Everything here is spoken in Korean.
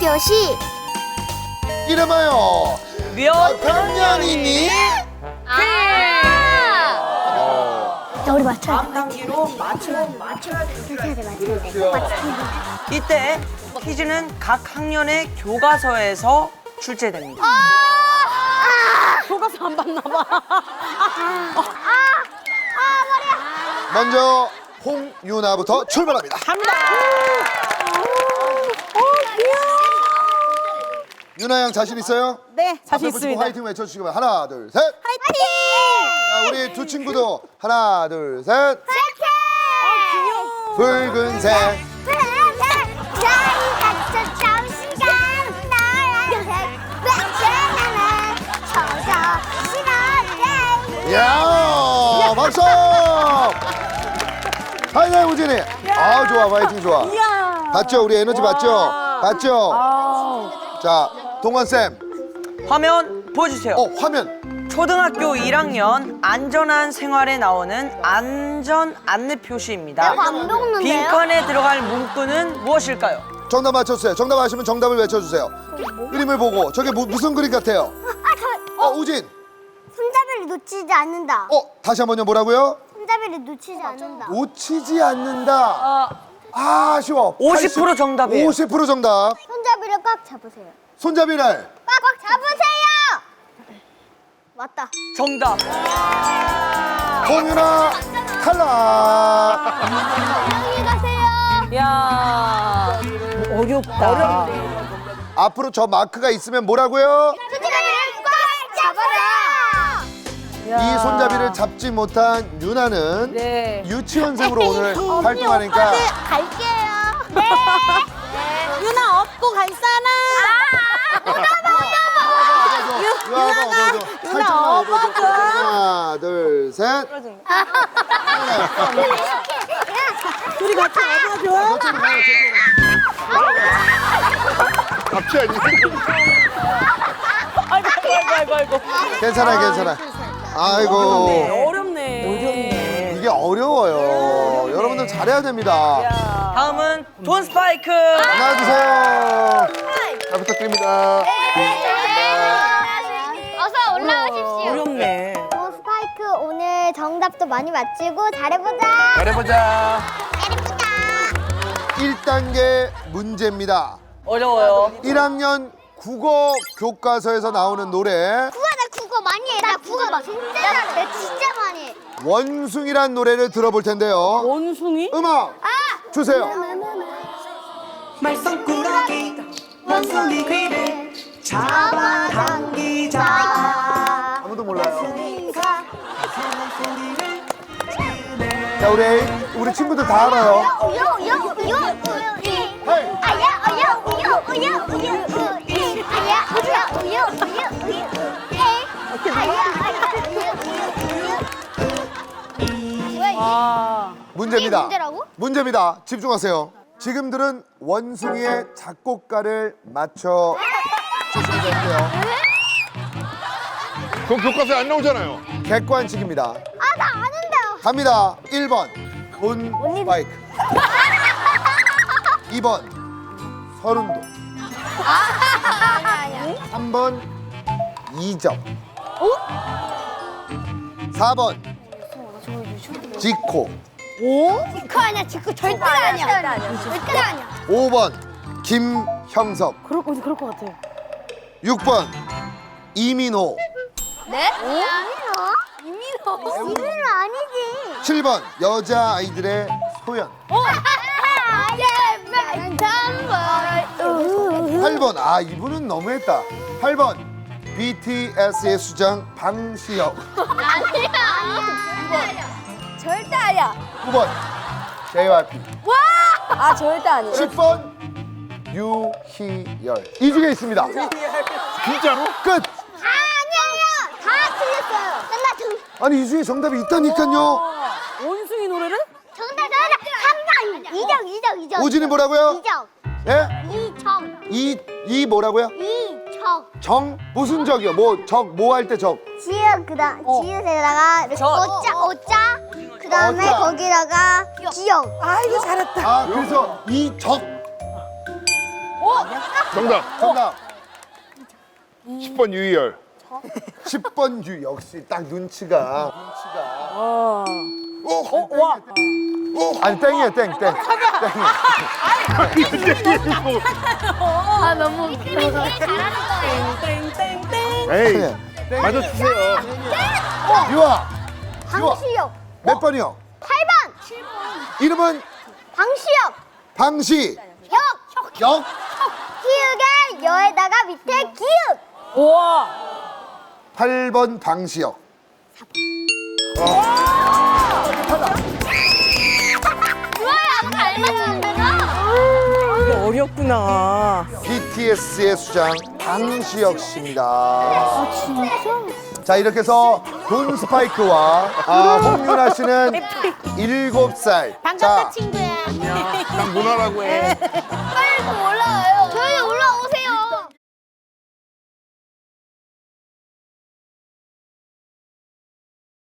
표시. 이름하여 몇 평년이니? 아. 야, 우리 맞춰야 돼. 단계로 맞춰야 돼. 맞춰야 돼, 맞춰야 돼. 맞춰야 돼. 이때 퀴즈는 각 학년의 교과서에서 출제됩니다. 교과서 안 봤나 봐. 먼저 홍유나부터 출발합니다. 갑니다. 유나 양 자신 있어요? 네, 자신 앞에 보시고 있습니다. 화이팅 외쳐주시고 하나 둘 셋. 파이팅! 자, 우리 두 친구도 하나 둘 셋. 붉은색 야 박수. 하이하이 우진이. 아 좋아 화이팅 좋아. 봤죠 우리 에너지 봤죠? 봤죠? 아, 자 동원 쌤. 화면 보여주세요. 어 화면. 초등학교 1학년 안전한 생활에 나오는 안전 안내 표시입니다. 안 먹는데요? 빈칸에 들어갈 문구는 무엇일까요? 정답 맞췄어요. 정답 아시면 정답을 외쳐주세요. 그림을 보고 저게 무, 무슨 그림 같아요? 어 우진. 손잡이를 놓치지 않는다. 어 다시 한번요 뭐라고요? 손잡이를 놓치지 않는다. 놓치지 않는다. 아, 아쉬워. 50% 정답이에요. 50% 정답. 손잡이를 꽉 잡으세요. 손잡이를 꽉꽉 잡으세요. 맞다. 정답. 홍윤아 탈락. 안녕히 가세요. 야. 어렵다. 앞으로 저 마크가 있으면 뭐라고요? 손잡이를 꽉 잡아라. 야. 이 손잡이를 잡지 못한 유나는 네. 유치원생으로 오늘 활동하니까 갈게요. 네. 유나 업고 갈 사람. 업어줘. 살짝만 업어줘. 하나, 둘, 셋. 둘이 같이 아니. 아이고, 아이고, 아이고, 아이고. 괜찮아, 괜찮아. 아이고. 어렵네. 어렵네. 이게 어려워요. 여러분들 잘해야 됩니다. 다음은 돈 스파이크. 나와주세요. 잘 부탁드립니다. 어서 올라오십시오. 어렵네. 어, 스파이크 오늘 정답도 많이 맞히고 잘해보자. 잘해보자. 잘해보자. 1단계 문제입니다. 어려워요. 1학년 국어 교과서에서 나오는 노래 국어 나 국어 많이 해. 나 국어 막 진짜 잘해. 나 진짜 많이 해. 원숭이란 노래를 들어볼 텐데요. 원숭이? 음악 주세요. 말썽꾸러기 원숭이 귀를 잡아당기자 아무도 몰라요. 소리를 자 우리 우리 친구들 다 알아요. 아. 문제입니다. 문제라고? 문제입니다. 집중하세요. 지금 들은 원숭이의 작곡가를 맞춰 주시면 되는데요. 그럼 교과서에 안 나오잖아요. 객관식입니다. 아 나 아는데요. 갑니다. 1번. 본 바이크. 2번. 서른도. 3번. 이점 4번. 지코 지코 아니야 지코. 절대 아니야 절대 아니야. 5번 김형석. 그럴 거 그럴 것 같아. 6번 이민호. 네? 이민호? 이민호? 이민호? 아니지. 7번 여자 아이들의 소연. 음. 8번 아 이분은 너무했다. 8번 BTS의 수장 방시혁. 절대 아니야 9번. JYP 아 절대 아니에요. 10번. 유희열. 이 중에 있습니다. 진짜로? 끝. 아 아니에요. 다 틀렸어요. 나 정, 아니 이 중에 정답이 있다니까요. 원숭이 노래를? 정답 정답 3번 이정 이정 이정 오진이 뭐라고요? 이정 예? 이정 이, 이 뭐라고요? 이정 정? 무슨 적이요? 뭐 적 뭐 할 때 적? 지읒 그다 지읒에다가 저. 어짜 어짜 그다음에 어짜. 거기다가 기억 아이고 잘했다. 아 그래서 이 적. 정답. 정답. 10번 유희열. 10번 유 역시 딱 눈치가 눈치가. 오, 어, 와. 아니 땡이에요 땡 땡. 아 너무 거예요. 땡땡땡. 에이, 맞아주세요. 유아 방시혁 몇 번이요? 8번. 이름은? 방시혁. 방시. 혁. 역 키읔의 여에다가 밑에 기읍. 우와. 8번 방시혁. 맞췄는데나 이게 어렵구나. BTS의 수장 방시혁 씨입니다. 자 이렇게 해서 돈 스파이크와 아, 홍윤아 씨는 일곱 살. 반갑다 자, 친구야. 딱 누나라고 해. 빨리 좀 올라와